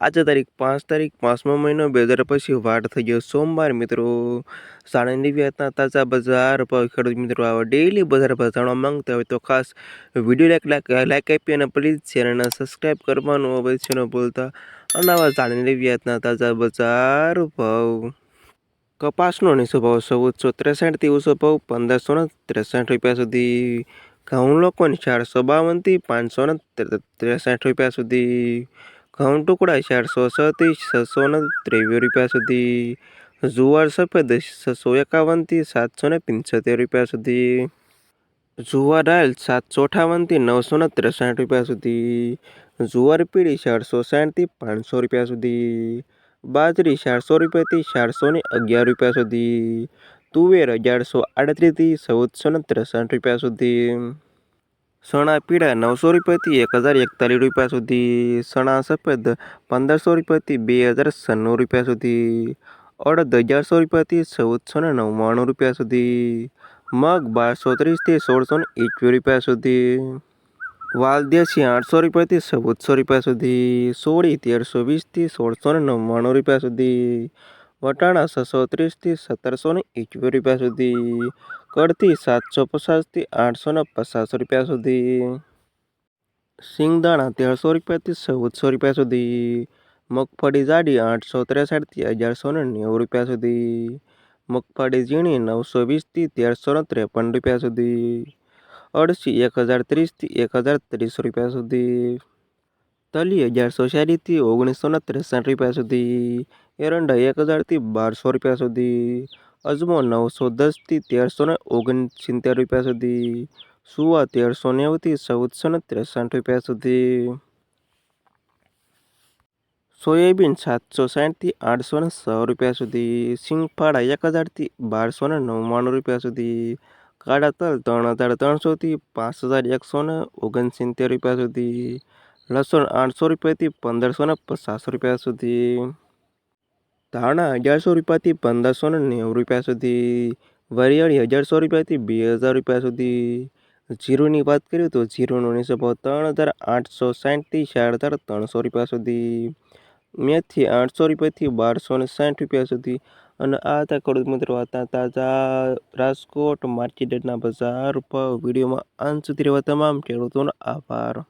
આજે તારીખ પાંચ તારીખ, પાંચમો મહિનો, બે હજાર પછી વાર થઈ ગયો સોમવાર મિત્રો. સાણંદની વ્યાજના તાજા બજાર ભાવ ખેડૂત મિત્રો, આવા ડેઈલી બજાર પર જાણવા માંગતા હોય તો ખાસ વીડિયો લાઈક લાઈક લાઈક આપી અને પ્લીઝ ચેનલને સબસ્ક્રાઈબ કરવાનું અવશ્ય ન ભૂલતા. અને આવા જાણેલી વ્યાજના તાજા બજાર ભાવ. કપાસનો નીચો ભાવ ચૌદસો ત્રેસઠથી ઓછો ભાવ પંદરસો ને ત્રેસઠ રૂપિયા સુધી. ઘઉં લોકોની ચારસો બાવનથી પાંચસો ને ત્રેસઠ રૂપિયા સુધી. ઘઉં ટુકડા ચારસો છથી છસો ને ત્રેવીસ રૂપિયા સુધી. જુવાર સફેદ, છસો એકાવનથી સાતસો ને પંચોતેર રૂપિયા સુધી. જુવાર રાયલ સાતસો અઠાવનથી નવસો ને ત્રેસઠ રૂપિયા સુધી. જુવાર પીળી ચારસો સાઠથી પાંચસો રૂપિયા સુધી. બાજરી ચારસો રૂપિયાથી ચારસો ને અગિયાર રૂપિયા સુધી. તુવેર અગિયારસો આડત્રીસથી ચૌદસો ને ત્રેસઠ રૂપિયા સુધી. ચણા પીળા નવસો રૂપિયાથી એક હજાર એકતાલીસ રૂપિયા સુધી, સણા સફેદ પંદરસો રૂપિયાથી બે હજાર છન્નું રૂપિયા સુધી, અડદ અગિયારસો રૂપિયાથી ચૌદસો ને નવ્વાણું રૂપિયા સુધી, મગ બારસો ત્રીસથી સોળસો ને એકવીસ રૂપિયા સુધી, વાલદેશી આઠસો રૂપિયાથી ચૌદસો રૂપિયા સુધી, સોળી તેરસો વીસથી સોળસો ને નવ્વાણું રૂપિયા સુધી વટાણા છસો ત્રીસથી સત્તરસો ને એકવીસ રૂપિયા સુધી કડથી સાતસો પચાસથી આઠસો ને પચાસ રૂપિયા સુધી સિંગદાણા તેરસો રૂપિયાથી ચૌદસો રૂપિયા સુધી, મગફળી જાડી આઠસો ત્રેસઠથી અગિયારસો ને નેવું રૂપિયા સુધી, મગફળી ઝીણી નવસો વીસથી તેરસો ને ત્રેપન રૂપિયા સુધી, અળસી એક હજાર ત્રીસથી એક હજાર ત્રીસ રૂપિયા સુધી, તલી અગિયારસો ચાલીસથી ઓગણીસો ને ત્રેસઠ રૂપિયા સુધી એરંડા એક હજારથી બારસો રૂપિયા સુધી, અજમો નવસો દસથી તેરસો ને ઓગણસિત્તેર રૂપિયા સુધી, સુવા તેરસો નેવુંથી ચૌદસો ને ત્રેસઠ રૂપિયા સુધી. સોયાબીન સાતસો સાઠથી આઠસો ને સો રૂપિયા સુધી સિંગફાળા એક હજારથી બારસો ને નવ્વાણું રૂપિયા સુધી, કાળા તલ ત્રણ હજાર ત્રણસોથી પાંચ હજાર એકસો ને ઓગણસિત્તેર રૂપિયા સુધી, લસણ આઠસો રૂપિયાથી પંદરસો ને પચાસ રૂપિયા સુધી. ધાણા અગિયારસો રૂપિયાથી પંદરસો ને નેવું રૂપિયા સુધી વરિયાળી અગિયારસો રૂપિયાથી બે હજાર રૂપિયા સુધી જીરોની વાત કરીએ તો જીરોનો નીચો ત્રણ હજાર આઠસો સાઠથી ચાર હજાર ત્રણસો રૂપિયા સુધી મેથી આઠસો રૂપિયાથી બારસો ને સાઠ રૂપિયા સુધી અને આ હતા ખેડૂત મિત્રો હતા તાજા રાજકોટ માર્કેટના બજાર પર વિડીયોમાં અંત સુધી રહેવા તમામ ખેડૂતોનો આભાર